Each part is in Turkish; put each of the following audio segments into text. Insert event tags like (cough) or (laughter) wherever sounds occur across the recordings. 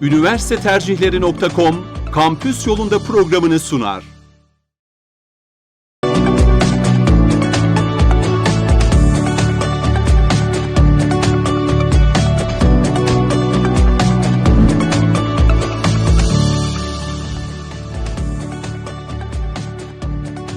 Üniversitetercihleri.com kampüs yolunda programını sunar.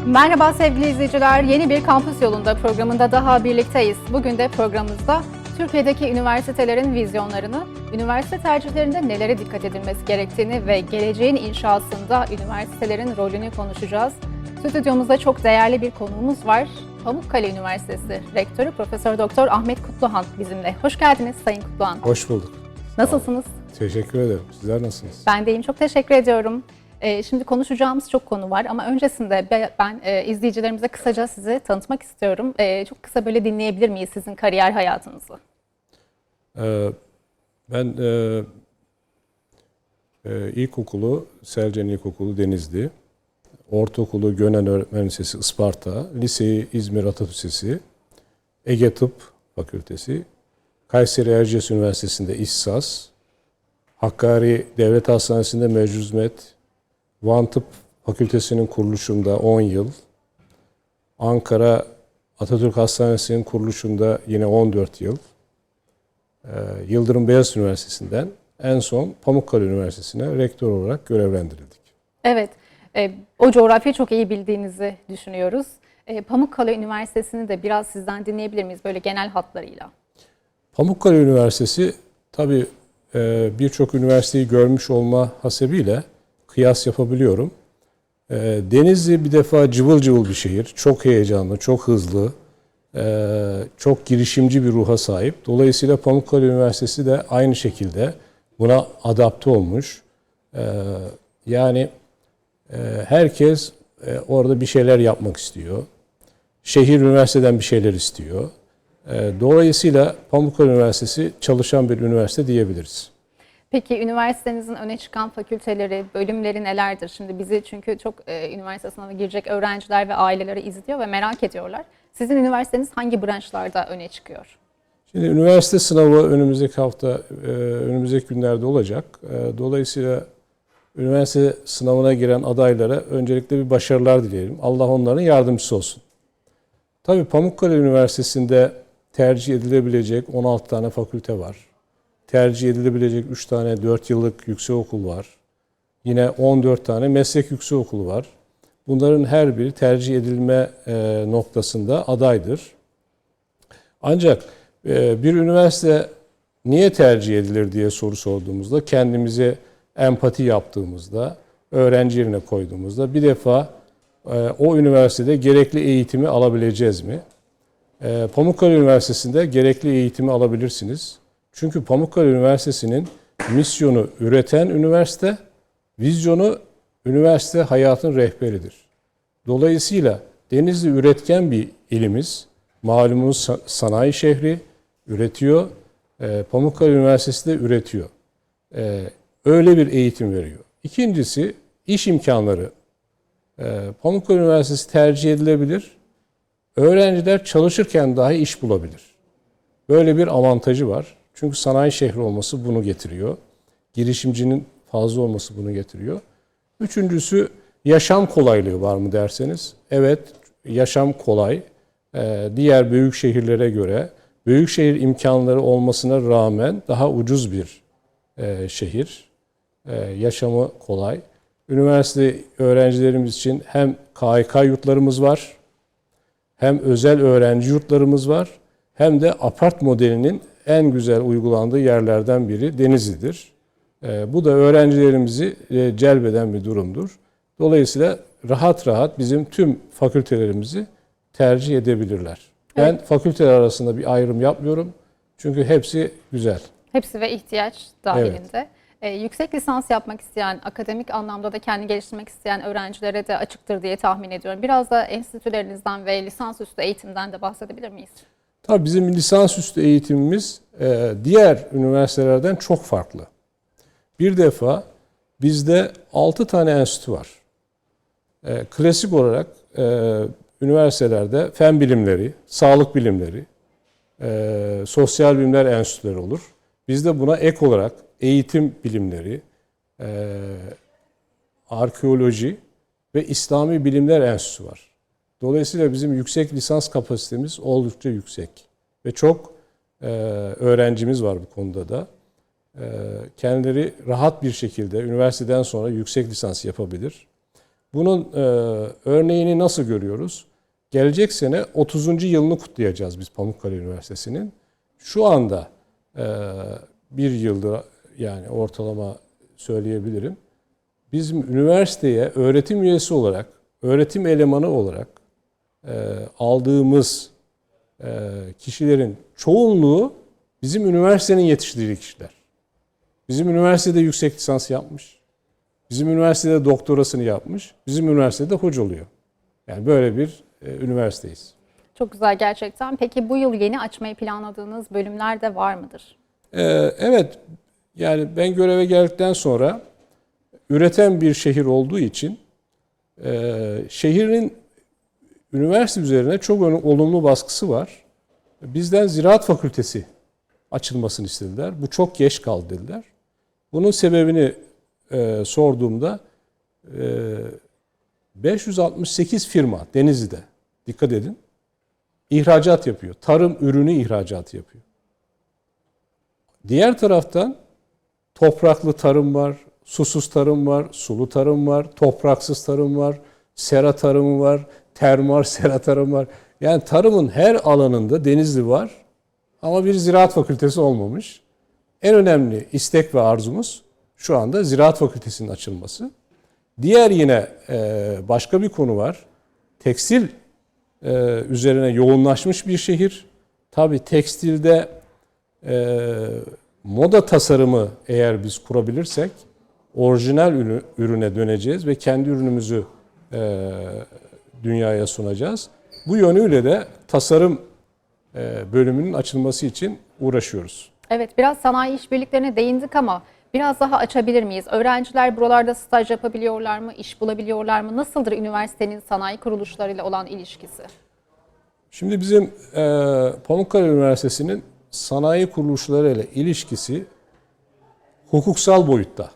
Merhaba sevgili izleyiciler. Yeni bir Kampüs Yolunda programında daha birlikteyiz. Bugün de programımızda Türkiye'deki üniversitelerin vizyonlarını, üniversite tercihlerinde nelere dikkat edilmesi gerektiğini ve geleceğin inşasında üniversitelerin rolünü konuşacağız. Stüdyomuzda çok değerli bir konuğumuz var. Pamukkale Üniversitesi Rektörü Profesör Doktor Ahmet Kutluhan bizimle. Hoş geldiniz Sayın Kutluhan. Hoş bulduk. Nasılsınız? Teşekkür ederim. Sizler nasılsınız? Ben deyim. Çok teşekkür ediyorum. Ee, Şimdi konuşacağımız çok konu var ama öncesinde be- ben e, izleyicilerimize kısaca sizi tanıtmak istiyorum. Ee, Çok kısa böyle dinleyebilir miyiz sizin kariyer hayatınızı? Ee, ben e, e, ilkokulu Selcan İlkokulu Denizli, ortaokulu Gönen Öğretmen Lisesi Isparta, liseyi İzmir Atatürk Lisesi, Ege Tıp Fakültesi, Kayseri Erciyes Üniversitesi'nde İhsas, Hakkari Devlet Hastanesi'nde mecbur hizmet, Van Tıp Fakültesi'nin kuruluşunda 10 yıl, Ankara Atatürk Hastanesi'nin kuruluşunda yine 14 yıl, Yıldırım Beyazıt Üniversitesi'nden en son Pamukkale Üniversitesi'ne rektör olarak görevlendirildik. Evet, e, o coğrafyayı çok iyi bildiğinizi düşünüyoruz. E, Pamukkale Üniversitesi'ni de biraz sizden dinleyebilir miyiz böyle genel hatlarıyla? Pamukkale Üniversitesi tabii e, birçok üniversiteyi görmüş olma hasebiyle kıyas yapabiliyorum. Denizli bir defa cıvıl cıvıl bir şehir. Çok heyecanlı, çok hızlı, çok girişimci bir ruha sahip. Dolayısıyla Pamukkale Üniversitesi de aynı şekilde buna adapte olmuş. E, Yani e, herkes e, orada bir şeyler yapmak istiyor. Şehir üniversiteden bir şeyler istiyor. E, Dolayısıyla Pamukkale Üniversitesi çalışan bir üniversite diyebiliriz. Peki üniversitenizin öne çıkan fakülteleri, bölümleri nelerdir? Şimdi bizi çünkü çok e, üniversite sınavına girecek öğrenciler ve aileleri izliyor ve merak ediyorlar. Sizin üniversiteniz hangi branşlarda öne çıkıyor? Şimdi üniversite sınavı önümüzdeki hafta, e, önümüzdeki günlerde olacak. E, Dolayısıyla üniversite sınavına giren adaylara öncelikle bir başarılar dileyelim. Allah onların yardımcısı olsun. Tabii Pamukkale Üniversitesi'nde tercih edilebilecek 16 tane fakülte var. Tercih edilebilecek 3 tane 4 yıllık yüksekokul var. Yine 14 tane meslek yüksekokulu var. Bunların her biri tercih edilme e, noktasında adaydır. Ancak e, bir üniversite niye tercih edilir diye soru sorduğumuzda kendimize empati yaptığımızda, öğrenci yerine koyduğumuzda bir defa e, o üniversitede gerekli eğitimi alabileceğiz mi? Pamukkale Üniversitesi'nde gerekli eğitimi alabilirsiniz. Çünkü Pamukkale Üniversitesi'nin misyonu üreten üniversite, vizyonu üniversite hayatın rehberidir. Dolayısıyla Denizli üretken bir ilimiz. Malumunuz sa- sanayi şehri üretiyor. E, Pamukkale Üniversitesi de üretiyor. E, öyle bir eğitim veriyor. İkincisi iş imkanları. E, Pamukkale Üniversitesi tercih edilebilir. Öğrenciler çalışırken dahi iş bulabilir. Böyle bir avantajı var. Çünkü sanayi şehri olması bunu getiriyor. Girişimcinin fazla olması bunu getiriyor. Üçüncüsü yaşam kolaylığı var mı derseniz. Evet yaşam kolay. Ee, diğer büyük şehirlere göre büyük şehir imkanları olmasına rağmen daha ucuz bir e, şehir. Ee, yaşamı kolay. Üniversite öğrencilerimiz için hem KHK yurtlarımız var, hem özel öğrenci yurtlarımız var, hem de apart modelinin en güzel uygulandığı yerlerden biri Denizli'dir. Ee, Bu da öğrencilerimizi e, celbeden bir durumdur. Dolayısıyla rahat rahat bizim tüm fakültelerimizi tercih edebilirler. Ben fakülteler arasında bir ayrım yapmıyorum. Çünkü hepsi güzel. Hepsi ve ihtiyaç dahilinde. E, yüksek lisans yapmak isteyen, akademik anlamda da kendini geliştirmek isteyen öğrencilere de açıktır diye tahmin ediyorum. Biraz da enstitülerinizden ve lisansüstü eğitimden de bahsedebilir miyiz? Tabii bizim lisansüstü eğitimimiz e, diğer üniversitelerden çok farklı. Bir defa bizde 6 tane enstitü var. E, Klasik olarak e, üniversitelerde fen bilimleri, sağlık bilimleri, e, sosyal bilimler enstitüleri olur. Biz de buna ek olarak eğitim bilimleri, e, arkeoloji ve İslami Bilimler Enstitüsü var. Dolayısıyla bizim yüksek lisans kapasitemiz oldukça yüksek ve çok e, öğrencimiz var bu konuda da. E, kendileri rahat bir şekilde üniversiteden sonra yüksek lisans yapabilir. Bunun e, örneğini nasıl görüyoruz? Gelecek sene 30. yılını kutlayacağız biz Pamukkale Üniversitesi'nin. Şu anda e, bir yıldır yani ortalama söyleyebilirim. Bizim üniversiteye öğretim üyesi olarak, öğretim elemanı olarak e, aldığımız kişilerin çoğunluğu bizim üniversitenin yetiştirdiği kişiler. Bizim üniversitede yüksek lisans yapmış. Bizim üniversitede doktorasını yapmış. Bizim üniversitede hoca oluyor. Yani böyle bir e, üniversiteyiz. Çok güzel gerçekten. Peki bu yıl yeni açmayı planladığınız bölümler de var mıdır? Ee, evet, yani ben göreve geldikten sonra üreten bir şehir olduğu için e, şehrin üniversite üzerine çok olumlu baskısı var. Bizden ziraat fakültesi açılmasını istediler. Bu çok geç kaldı dediler. Bunun sebebini e, sorduğumda e, 568 firma Denizli'de, dikkat edin, ihracat yapıyor. Tarım ürünü ihracatı yapıyor. Diğer taraftan topraklı tarım var, susuz tarım var, sulu tarım var, topraksız tarım var, sera tarımı var, termar (laughs) sera tarım var. Yani tarımın her alanında Denizli var ama bir ziraat fakültesi olmamış. En önemli istek ve arzumuz şu anda ziraat fakültesinin açılması. Diğer yine e, başka bir konu var. Tekstil e, üzerine yoğunlaşmış bir şehir. Tabii tekstilde e, moda tasarımı eğer biz kurabilirsek orijinal ürü- ürüne döneceğiz ve kendi ürünümüzü dünyaya sunacağız. Bu yönüyle de tasarım bölümünün açılması için uğraşıyoruz. Evet, biraz sanayi işbirliklerine değindik ama biraz daha açabilir miyiz? Öğrenciler buralarda staj yapabiliyorlar mı, iş bulabiliyorlar mı? Nasıldır üniversitenin sanayi kuruluşlarıyla olan ilişkisi? Şimdi bizim e, Pamukkale Üniversitesi'nin sanayi kuruluşlarıyla ilişkisi hukuksal boyutta.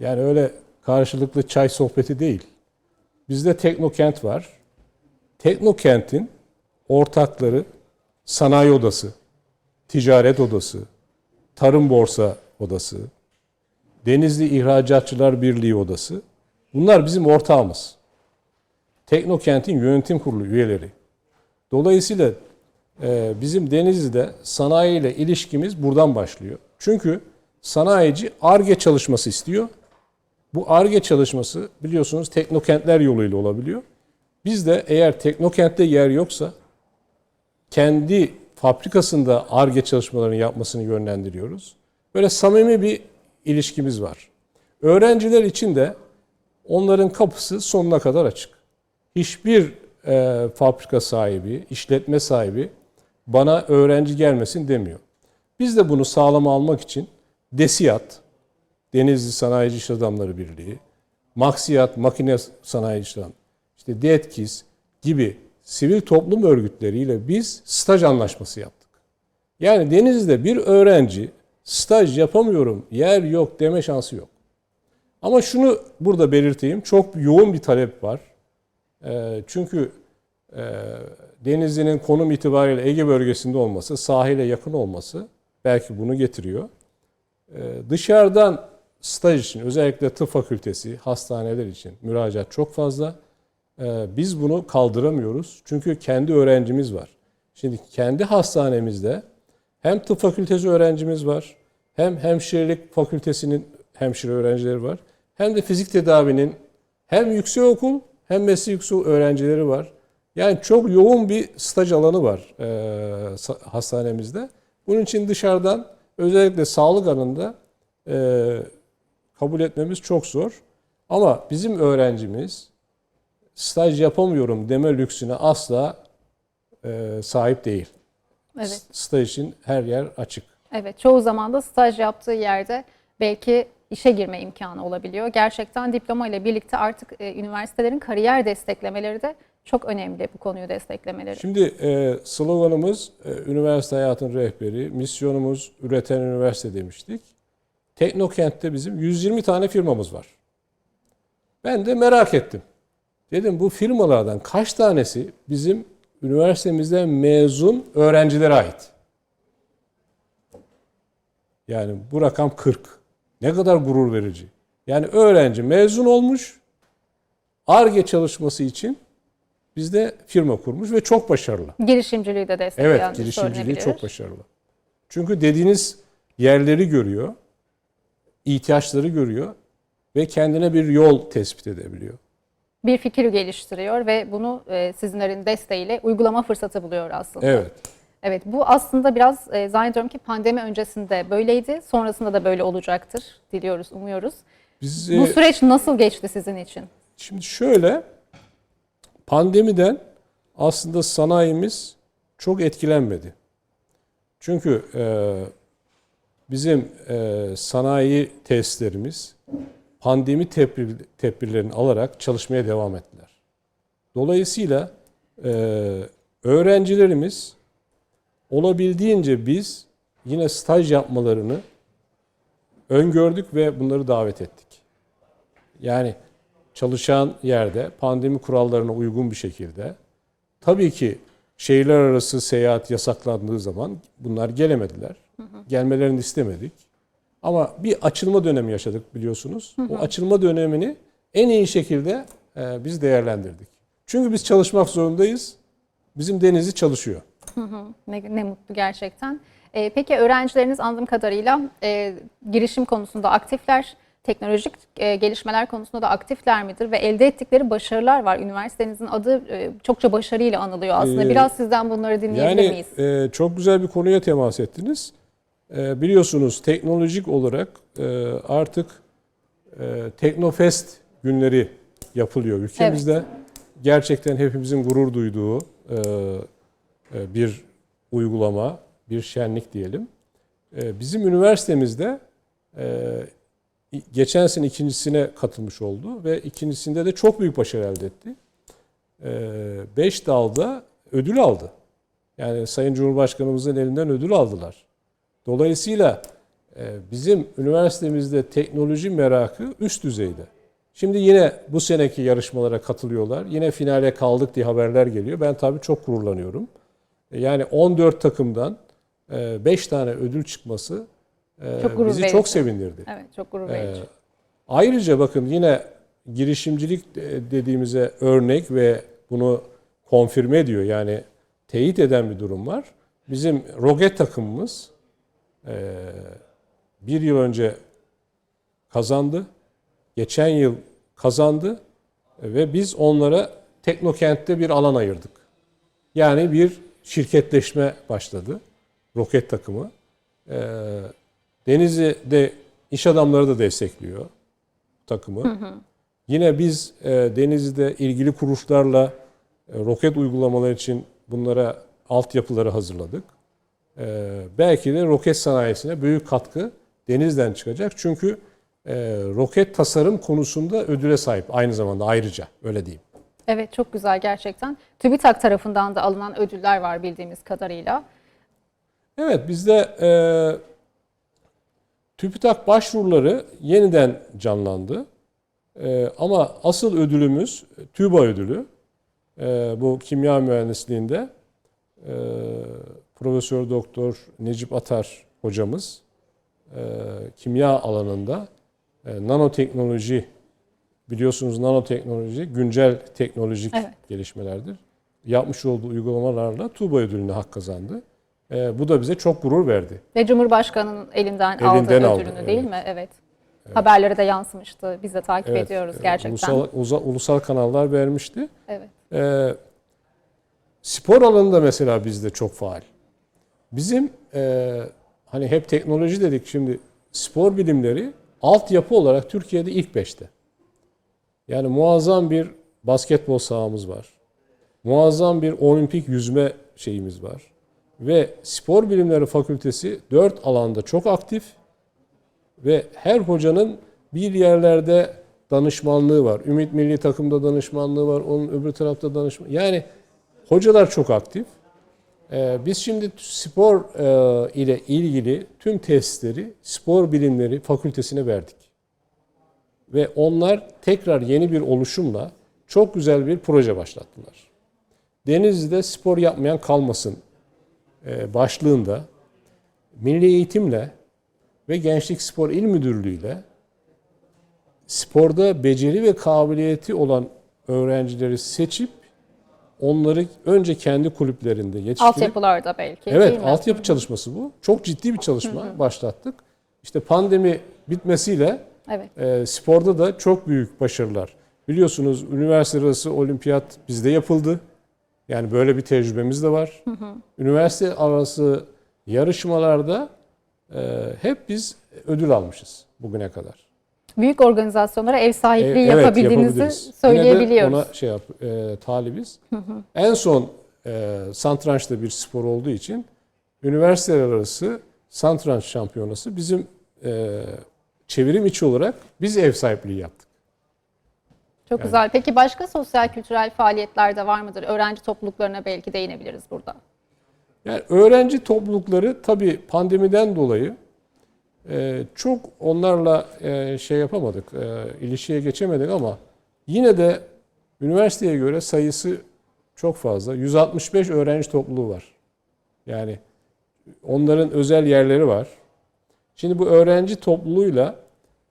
Yani öyle karşılıklı çay sohbeti değil. Bizde Teknokent var. Teknokent'in ortakları sanayi odası, ticaret odası, tarım borsa odası, Denizli İhracatçılar Birliği odası. Bunlar bizim ortağımız. Teknokent'in yönetim kurulu üyeleri. Dolayısıyla e, bizim Denizli'de sanayi ile ilişkimiz buradan başlıyor. Çünkü sanayici ARGE çalışması istiyor. Bu ARGE çalışması biliyorsunuz teknokentler yoluyla olabiliyor. Biz de eğer teknokentte yer yoksa kendi fabrikasında ARGE çalışmalarını yapmasını yönlendiriyoruz. Böyle samimi bir ilişkimiz var. Öğrenciler için de onların kapısı sonuna kadar açık. Hiçbir e, fabrika sahibi, işletme sahibi bana öğrenci gelmesin demiyor. Biz de bunu sağlama almak için DESİAD, Denizli Sanayici İş Adamları Birliği, Maksiyat, Makine Sanayi İş Adamları, işte DETKİS gibi sivil toplum örgütleriyle biz staj anlaşması yaptık. Yani Denizli'de bir öğrenci staj yapamıyorum, yer yok deme şansı yok. Ama şunu burada belirteyim, çok yoğun bir talep var. E, çünkü e, Denizli'nin konum itibariyle Ege bölgesinde olması, sahile yakın olması belki bunu getiriyor. E, dışarıdan staj için özellikle tıp fakültesi, hastaneler için müracaat çok fazla. E, biz bunu kaldıramıyoruz çünkü kendi öğrencimiz var. Şimdi kendi hastanemizde hem tıp fakültesi öğrencimiz var, hem hemşirelik fakültesinin hemşire öğrencileri var, hem de fizik tedavinin hem yüksekokul hem meslek yüksek öğrencileri var. Yani çok yoğun bir staj alanı var e, hastanemizde. Bunun için dışarıdan özellikle sağlık alanında e, kabul etmemiz çok zor. Ama bizim öğrencimiz staj yapamıyorum deme lüksüne asla e, sahip değil. Evet. Staj için her yer açık. Evet, çoğu zaman da staj yaptığı yerde belki işe girme imkanı olabiliyor. Gerçekten diploma ile birlikte artık e, üniversitelerin kariyer desteklemeleri de Çok önemli bu konuyu desteklemeleri. Şimdi e, sloganımız e, üniversite hayatın rehberi, misyonumuz üreten üniversite demiştik. Teknokent'te bizim 120 tane firmamız var. Ben de merak ettim. Dedim bu firmalardan kaç tanesi bizim üniversitemizden mezun öğrencilere ait? Yani bu rakam 40. Ne kadar gurur verici. Yani öğrenci mezun olmuş, ARGE çalışması için bizde firma kurmuş ve çok başarılı. Girişimciliği de destekleyen Evet, girişimciliği çok başarılı. Çünkü dediğiniz yerleri görüyor, ihtiyaçları görüyor ve kendine bir yol tespit edebiliyor. Bir fikir geliştiriyor ve bunu e, sizlerin desteğiyle uygulama fırsatı buluyor aslında. Evet. Evet bu aslında biraz e, zannediyorum ki pandemi öncesinde böyleydi. Sonrasında da böyle olacaktır. Diliyoruz, umuyoruz. Biz Bu e, süreç nasıl geçti sizin için? şimdi şöyle pandemiden aslında sanayimiz çok etkilenmedi. Çünkü e, bizim e, sanayi tesislerimiz pandemi tedbir, tedbirlerini alarak çalışmaya devam ettiler. Dolayısıyla e, öğrencilerimiz olabildiğince biz yine staj yapmalarını öngördük ve bunları davet ettik. Yani çalışan yerde pandemi kurallarına uygun bir şekilde tabii ki şehirler arası seyahat yasaklandığı zaman bunlar gelemediler. Gelmelerini istemedik. Ama bir açılma dönemi yaşadık biliyorsunuz. O açılma dönemini en iyi şekilde e, biz değerlendirdik. Çünkü biz çalışmak zorundayız. Bizim Denizli çalışıyor. Ne, ne mutlu gerçekten. E, peki öğrencileriniz anladığım kadarıyla e, girişim konusunda aktifler, teknolojik e, gelişmeler konusunda da aktifler midir ve elde ettikleri başarılar var. Üniversitenizin adı e, çokça başarıyla anılıyor aslında. Ee, Biraz sizden bunları dinleyebilir Yani miyiz? e, çok güzel bir konuya temas ettiniz. E, biliyorsunuz teknolojik olarak e, artık e, Teknofest günleri yapılıyor ülkemizde. Gerçekten hepimizin gurur duyduğu e, e, bir uygulama, bir şenlik diyelim. E, bizim üniversitemizde e, geçen sene ikincisine katılmış oldu ve ikincisinde de çok büyük başarı elde etti. E, beş dalda ödül aldı. Yani Sayın Cumhurbaşkanımızın elinden ödül aldılar. Dolayısıyla e, bizim üniversitemizde teknoloji merakı üst düzeyde. Şimdi yine bu seneki yarışmalara katılıyorlar. Yine finale kaldık diye haberler geliyor. Ben tabii çok gururlanıyorum. E, Yani 14 takımdan 5 tane ödül çıkması e, Çok bizi verici. çok sevindirdi. Evet çok gurur verici. ayrıca bakın yine girişimcilik de- dediğimize örnek ve bunu konfirme ediyor yani teyit eden bir durum var. Bizim roket takımımız e, bir yıl önce kazandı. Geçen yıl kazandı ve biz onlara Teknokent'te bir alan ayırdık. Yani bir şirketleşme başladı. Roket takımı. Ee, Denizli'de iş adamları da destekliyor takımı. Yine biz e, Denizli'de ilgili kuruluşlarla e, roket uygulamaları için bunlara altyapıları hazırladık. E, belki de roket sanayisine büyük katkı Denizli'den çıkacak. Çünkü e, roket tasarım konusunda ödüle sahip aynı zamanda ayrıca öyle diyeyim. Evet çok güzel gerçekten. TÜBİTAK tarafından da alınan ödüller var bildiğimiz kadarıyla. Evet bizde e, TÜBİTAK başvuruları yeniden canlandı. E, ama asıl ödülümüz TÜBA ödülü. E, bu kimya mühendisliğinde e, Profesör Doktor Necip Atar hocamız e, kimya alanında e, nanoteknoloji biliyorsunuz nanoteknoloji güncel teknolojik Evet. gelişmelerdir. Yapmış olduğu uygulamalarla TÜBA ödülüne hak kazandı. E, bu da bize çok gurur verdi. Ve Cumhurbaşkanı'nın elinden, Elinden aldığı aldı, ödülünü değil evet. mi? Evet. Haberlere de yansımıştı. Biz de takip Evet, ediyoruz e, gerçekten. Ulusal, uza- ulusal kanallar vermişti. Evet. E, spor alanında mesela bizde çok faal. Bizim e, hani hep teknoloji dedik şimdi spor bilimleri altyapı olarak Türkiye'de ilk beşte. Yani muazzam bir basketbol sahamız var. Muazzam bir olimpik yüzme şeyimiz var. Ve spor bilimleri fakültesi dört alanda çok aktif ve her hocanın bir yerlerde danışmanlığı var. Ümit Milli Takımda danışmanlığı var. Onun öbür tarafta danışman. Yani hocalar çok aktif. Ee, biz şimdi spor e, ile ilgili tüm testleri spor bilimleri fakültesine verdik. Ve onlar tekrar yeni bir oluşumla çok güzel bir proje başlattılar. Denizli'de spor yapmayan kalmasın e, başlığında Milli Eğitimle ve Gençlik Spor İl Müdürlüğü'yle sporda beceri ve kabiliyeti olan öğrencileri seçip onları önce kendi kulüplerinde yetiştirip Altyapılarda belki değil Evet, mi? altyapı çalışması bu. Çok ciddi bir çalışma başlattık. İşte pandemi bitmesiyle Evet. e, sporda da çok büyük başarılar. Biliyorsunuz üniversite arası olimpiyat bizde yapıldı. Yani böyle bir tecrübemiz de var. Üniversite arası yarışmalarda e, hep biz ödül almışız bugüne kadar. Büyük organizasyonlara ev sahipliği evet, yapabildiğinizi yapabiliriz. söyleyebiliyoruz. Yine de ona şey yap, e, talibiz. En son e, satrançta bir spor olduğu için üniversiteler arası satranç şampiyonası bizim e, çevirim içi olarak biz ev sahipliği yaptık. Çok güzel. Peki başka sosyal kültürel faaliyetler de var mıdır? Öğrenci topluluklarına belki değinebiliriz burada. Yani öğrenci toplulukları tabii pandemiden dolayı çok onlarla e, şey yapamadık, e, ilişkiye geçemedik ama yine de üniversiteye göre sayısı çok fazla. 165 öğrenci topluluğu var. Yani onların özel yerleri var. Şimdi bu öğrenci topluluğuyla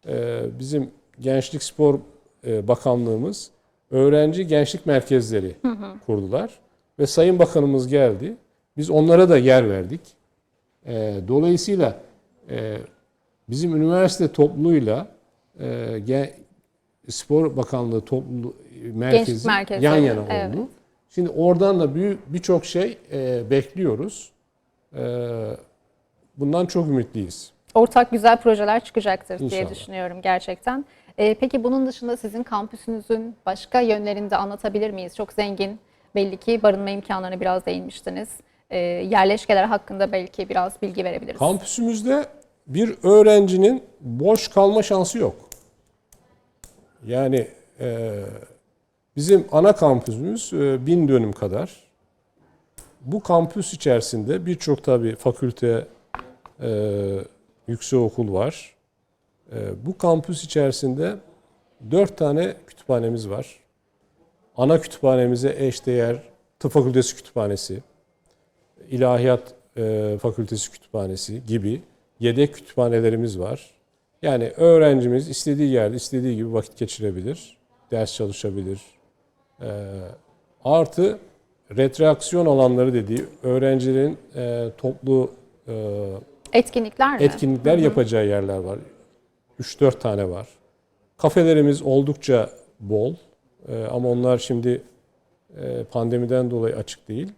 e, bizim Gençlik Spor Bakanlığımız öğrenci gençlik merkezleri kurdular. Ve Sayın Bakanımız geldi. Biz onlara da yer verdik. Dolayısıyla bizim üniversite topluluğuyla e, Gen- Spor Bakanlığı topluluğu merkezi merkezleri, yan yana oldu. evet. Şimdi oradan da büyük birçok şey e, bekliyoruz. E, bundan çok ümitliyiz. Ortak güzel projeler çıkacaktır diye İnşallah. düşünüyorum gerçekten. Ee, peki bunun dışında sizin kampüsünüzün başka yönlerini de anlatabilir miyiz? Çok zengin. Belli ki barınma imkanlarına biraz değinmiştiniz. Ee, yerleşkeler hakkında belki biraz bilgi verebiliriz. Kampüsümüzde bir öğrencinin boş kalma şansı yok. Yani e, bizim ana kampüsümüz e, bin dönüm kadar. Bu kampüs içerisinde birçok tabi fakülte, e, yüksekokul var. E, bu kampüs içerisinde dört tane kütüphanemiz var. Ana kütüphanemize eşdeğer tıp fakültesi kütüphanesi, İlahiyat e, Fakültesi Kütüphanesi gibi yedek kütüphanelerimiz var. Yani öğrencimiz istediği yerde istediği gibi vakit geçirebilir, ders çalışabilir. E, artı retreaksiyon alanları dediği öğrencilerin e, toplu e, Etkinlikler mi? etkinlikler yapacağı yerler var. 3-4 tane var. Kafelerimiz oldukça bol E, ama onlar şimdi e, pandemiden dolayı açık değil.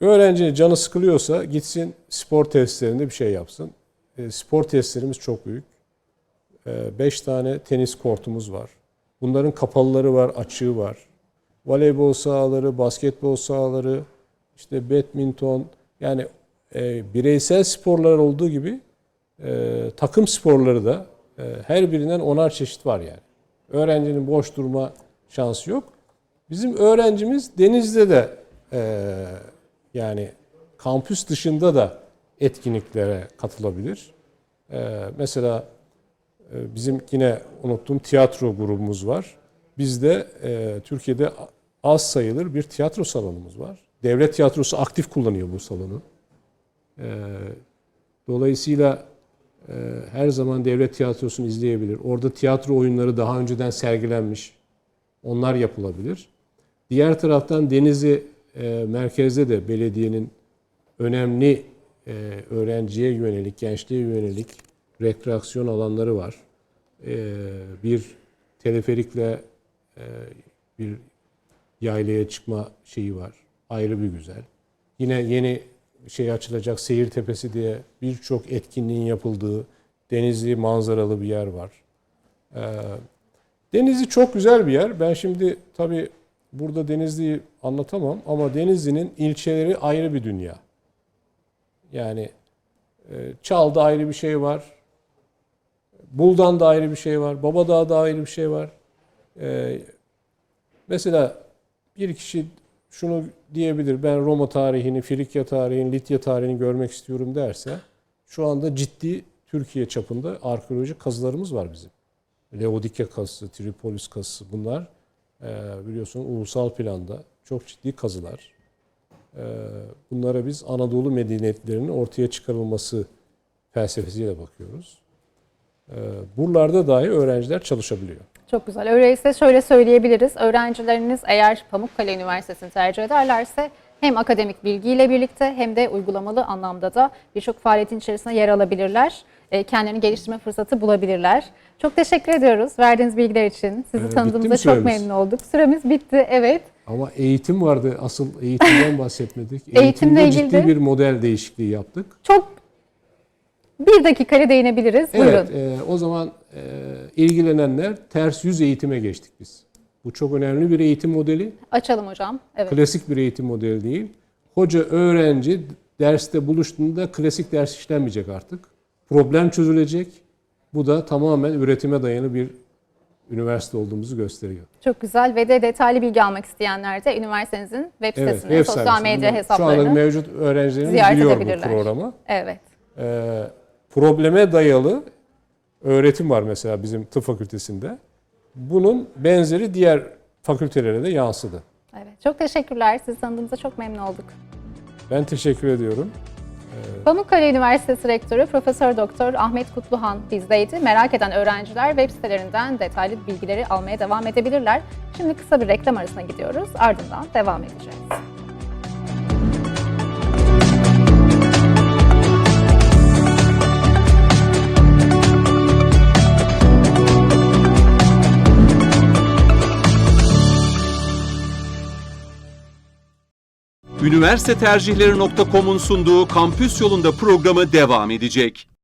Öğrenci canı sıkılıyorsa gitsin spor tesislerinde bir şey yapsın. E, spor tesislerimiz çok büyük. 5 tane tenis kortumuz var. Bunların kapalıları var, açığı var. Voleybol sahaları, basketbol sahaları, işte badminton yani e, bireysel sporlar olduğu gibi e, takım sporları da e, her birinden onar çeşit var yani. Öğrencinin boş durma şansı yok. Bizim öğrencimiz denizde de e, yani kampüs dışında da etkinliklere katılabilir. E, mesela e, bizim yine unuttuğum tiyatro grubumuz var. Bizde e, Türkiye'de az sayılır bir tiyatro salonumuz var. Devlet tiyatrosu aktif kullanıyor bu salonu. E, dolayısıyla e, her zaman devlet tiyatrosunu izleyebilir. Orada tiyatro oyunları daha önceden sergilenmiş. Onlar yapılabilir. Diğer taraftan Denizli e, merkezde de belediyenin önemli e, öğrenciye yönelik, gençliğe yönelik rekreasyon alanları var. E, bir teleferikle e, bir yaylaya çıkma şeyi var. Ayrı bir güzel. Yine yeni şey açılacak Seyir Tepesi diye birçok etkinliğin yapıldığı denizli manzaralı bir yer var. Ee, Denizli çok güzel bir yer. Ben şimdi tabii burada Denizli'yi anlatamam ama Denizli'nin ilçeleri ayrı bir dünya. Yani e, Çal'da ayrı bir şey var. Buldan'da ayrı bir şey var. Babadağ'da ayrı bir şey var. Ee, mesela bir kişi şunu diyebilir. Ben Roma tarihini, Frikya tarihini, Litya tarihini görmek istiyorum derse şu anda ciddi Türkiye çapında arkeolojik kazılarımız var bizim. Laodikya kazısı, Tripolis kazısı bunlar e, biliyorsun ulusal planda çok ciddi kazılar. E, bunlara biz Anadolu medeniyetlerinin ortaya çıkarılması felsefesiyle bakıyoruz. E, buralarda dahi öğrenciler çalışabiliyor. Çok güzel. Öyleyse şöyle söyleyebiliriz. Öğrencileriniz eğer Pamukkale Üniversitesi'ni tercih ederlerse hem akademik bilgiyle birlikte hem de uygulamalı anlamda da birçok faaliyetin içerisinde yer alabilirler. E, Kendilerini geliştirme fırsatı bulabilirler. Çok teşekkür ediyoruz verdiğiniz bilgiler için. Sizi Ee, tanıdığımıza çok memnun olduk. Süremiz bitti, evet. Ama eğitim vardı. Asıl eğitimden (laughs) bahsetmedik. Eğitimle Eğitimde ilgili ciddi bir model değişikliği yaptık. Çok bir dakikayla değinebiliriz. Evet, Buyurun. e, o zaman e, ilgilenenler ters yüz eğitime geçtik biz. Bu çok önemli bir eğitim modeli. Açalım hocam. Evet. Klasik bir eğitim modeli değil. Hoca öğrenci derste buluştuğunda klasik ders işlenmeyecek artık. Problem çözülecek. Bu da tamamen üretime dayalı bir üniversite olduğumuzu gösteriyor. Çok güzel ve de detaylı bilgi almak isteyenler de üniversitenizin web Evet, sitesine, web sosyal medya Şu hesaplarını. anda mevcut öğrencilerimiz biliyor bu programı. Evet. Ee, probleme dayalı öğretim var mesela bizim tıp fakültesinde. Bunun benzeri diğer fakültelere de yansıdı. Evet. Çok teşekkürler. Sizi tanıdığımıza çok memnun olduk. Ben teşekkür ediyorum. Pamukkale Üniversitesi Rektörü Profesör Doktor Ahmet Kutluhan bizdeydi. Merak eden öğrenciler web sitelerinden detaylı bilgileri almaya devam edebilirler. Şimdi kısa bir reklam arasına gidiyoruz. Ardından devam edeceğiz. Üniversite tercihleri.com'un sunduğu Kampüs Yolunda programı devam edecek.